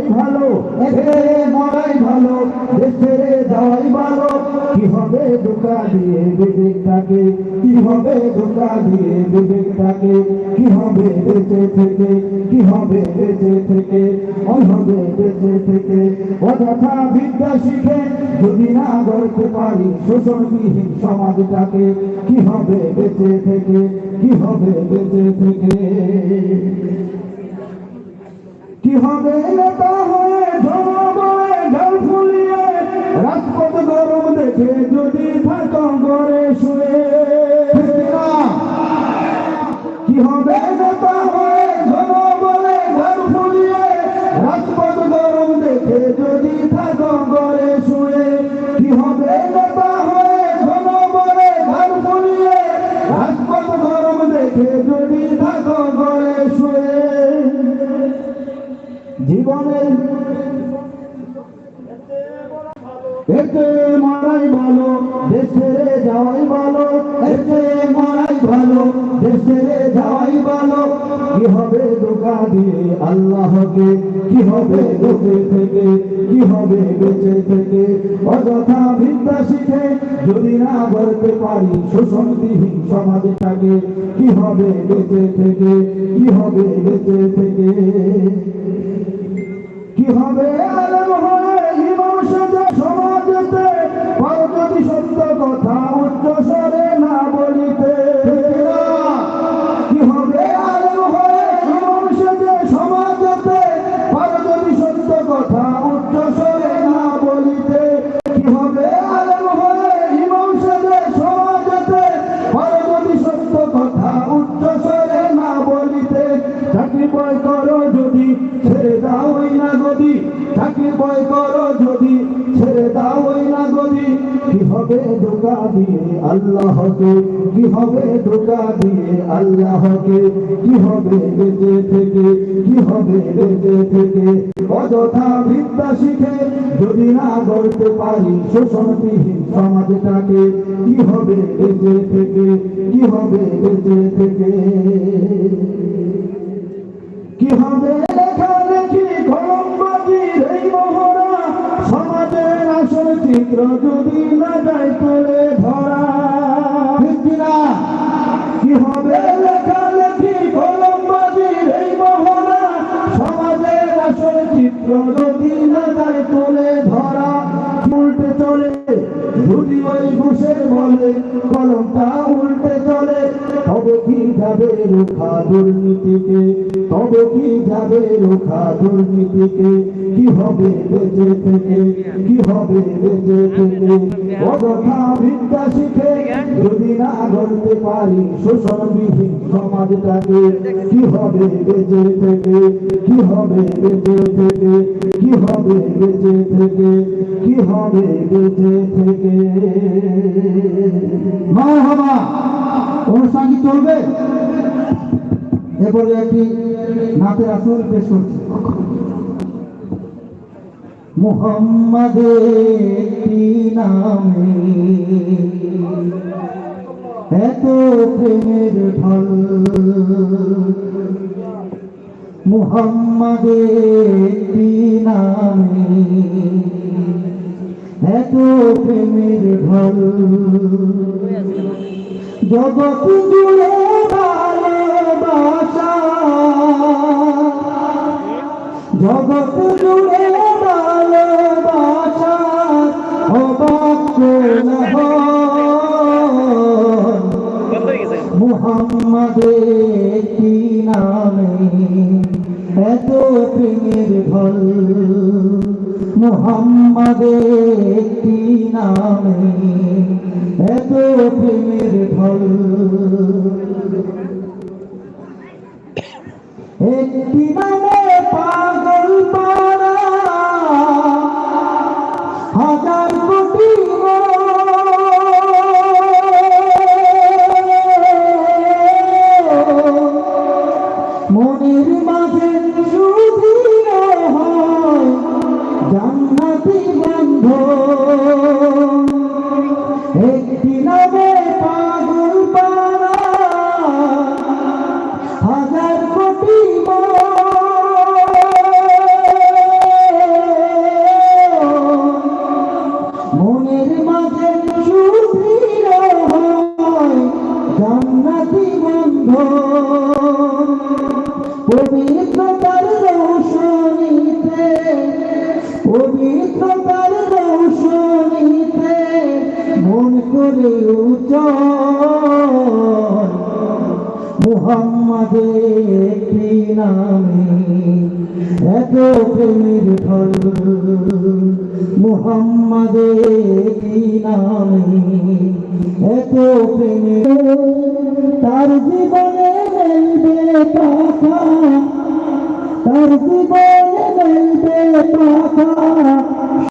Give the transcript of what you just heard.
ছেড়ে যাওয়াই ভালো একে মরাই ভালো ছেড়ে যাওয়াই ভালো। কি হবে ধোকা দিয়ে বিবেকটাকে? কি হবে ধোকা দিয়ে বিবেকটাকে? কি হবে বেঁচে থেকে? কি হবে বেঁচে থেকে? ওই বেঁচে থেকে। অযথা বিদ্যা শিখে যদি না গড়তে পারি শোষণবিহীন সমাজটাকে, কি হবে বেঁচে থেকে? কি হবে বেঁচে থেকে? কি হবে নেতা হয়ে জনগণে ঢাল ফুলিয়ে রাজপথ গরম দেখে যদি থাকো ঘরে শুয়ে। জীবনের এতে মারাই ভালো যাওয়াই ভালো, এতে মারাই ভালো যাওয়াই ভালো। কি হবে ধোকা দিয়ে আল্লাহকে, কি হবে থেকে, কি হবে বেঁচে থেকে? অযথা বিদ্যা শিখে যদি না বলতে পারি শোষণবিহীন সমাজটাকে, কি হবে বেঁচে থেকে, কি হবে বেঁচে থেকে? কি হবে আলম সাজা সমাজেতে সত্য কথা উচ্চ না বলিতে? কি হবে আলম হয়ে ইমাম সমাজেতে যদি সত্য কথা উচ্চ না বলিতে? কি হবে আলম সাজা সমাজেতে সত্য কথা উচ্চ না বলিতে? চাকরি যদি, ছেড়ে দাও আল্লাহকে, কি হবে ধোকা দিয়ে আল্লাহকে, কি হবে বেঁচে থেকে, কি হবে বেঁচে থেকে? অযথা বিদ্যা শিখে যদি না গড়তে পারি শোষণবিহীন সমাজটাকে, কি হবে বেঁচে থেকে, কি হবে বেঁচে থেকে? কি হবে সমাজের আসল চিত্র যদি না যায় তুলে ধরা। কিনা? কি হবে? লেখালেখি কলমবাজির এই মহড়া? সমাজের আসল চিত্র যদি না যায় তুলে ধরা। উল্টে চলে যদি ওই ঘুষের বলে। কলমটা উল্টে চলে, তবে কি যাবে রোখা দুর্নীতিকে? তবে কি যাবে রোখা দুর্নীতিকে? কি হবে বেঁচে থেকে? কি হবে বেঁচে থেকে? অযথা বিদ্যা শিখে না গড়তে পারি শোষণবিহীন সমাজটাকে, কি হবে বেঁচে থেকে? কি হবে বেঁচে থেকে? কি হবে বেঁচে থেকে? কি হবে বেঁচে থেকে? মারহাবা অনুষ্ঠান কি চলবে? এরপরে একটি নাতের আসর পেশ নামে এত প্রেমের ঢল। এত প্রেমের ঢল। জগৎ জুড়ে ভালোবাসা জগৎ জুড়ে মুহাম্মাদের কি নামে এত প্রেমের ঢল। একটি নামে পাগল পারা একটি মোহাম্মদের একটি নামে এত প্রেমের ফল মোহাম্মদের একটি নামে এত প্রেমের তার জীবনে মেলবে পাখা তার জীবনে মেলবে পাখা